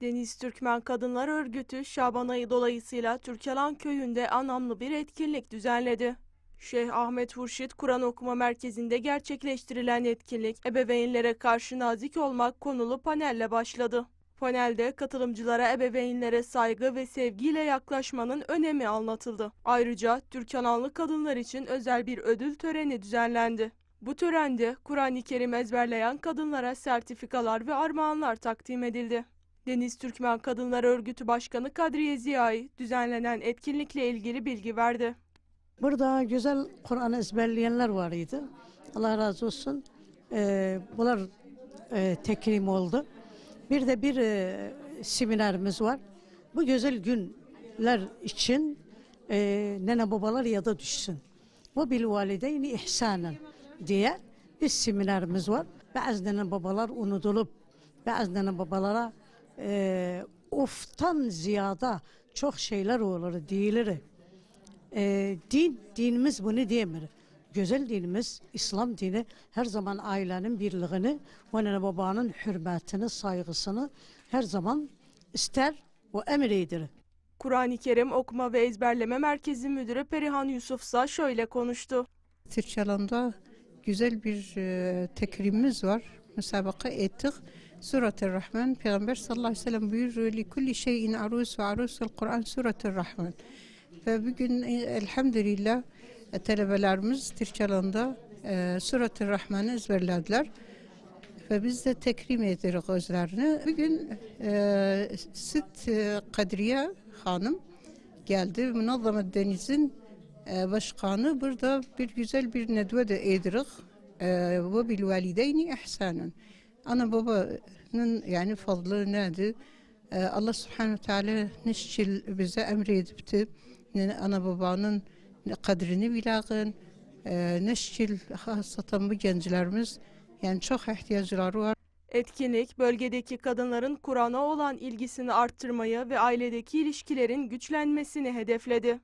Deniz Türkmen Kadınlar Örgütü Şaban ayı dolayısıyla Türkelan köyünde anlamlı bir etkinlik düzenledi. Şeyh Ahmet Hurşit Kur'an Okuma Merkezi'nde gerçekleştirilen etkinlik ebeveynlere karşı nazik olmak konulu panelle başladı. Panelde katılımcılara ebeveynlere saygı ve sevgiyle yaklaşmanın önemi anlatıldı. Ayrıca Türkananlı kadınlar için özel bir ödül töreni düzenlendi. Bu törende Kur'an-ı Kerim ezberleyen kadınlara sertifikalar ve armağanlar takdim edildi. Deniz Türkmen Kadınlar Örgütü Başkanı Kadriye Ziyai düzenlenen etkinlikle ilgili bilgi verdi. Burada güzel Kur'an ezberleyenler var idi. Allah razı olsun. Ee, bunlar e, tekrim oldu. Bir de bir e, seminerimiz var. Bu güzel günler için e, nene babalar ya da düşsün. Bu bil valideyni ihsanen diye bir seminerimiz var. Bazı nene babalar unutulup bazı nene babalara e, oftan ziyada çok şeyler olur, değilleri. Ee, din, dinimiz bunu diyemir. Güzel dinimiz, İslam dini her zaman ailenin birliğini, anne babanın hürmetini, saygısını her zaman ister ve emredir. Kur'an-ı Kerim Okuma ve Ezberleme Merkezi Müdürü Perihan Yusufsa şöyle konuştu. Türkçalanda güzel bir e, tekrimimiz var. Müsabaka ettik. Surat-ı Rahman Peygamber sallallahu aleyhi ve sellem buyuruyor likulli şeyin arus ve arusul Kur'an Surat-ı Rahman. Ve bugün e, elhamdülillah e, talebelerimiz Türkçalanda e, Surat-ı Rahman'ı ezberlediler. Ve biz de tekrim ederiz özlerini. Bugün e, Sit e, Kadriye Hanım geldi. Münazzamet Deniz'in e, başkanı burada bir güzel bir nedve de edirik. E, Ve bil valideyni ihsanen. Ana babanın yani fazlı nedir? E, Allah subhanahu teala neşçil bize emredipti. Ana babanın kadrini bilağın. E, neşçil hasatan bu gençlerimiz yani çok ihtiyaçları var. Etkinlik, bölgedeki kadınların Kur'an'a olan ilgisini arttırmayı ve ailedeki ilişkilerin güçlenmesini hedefledi.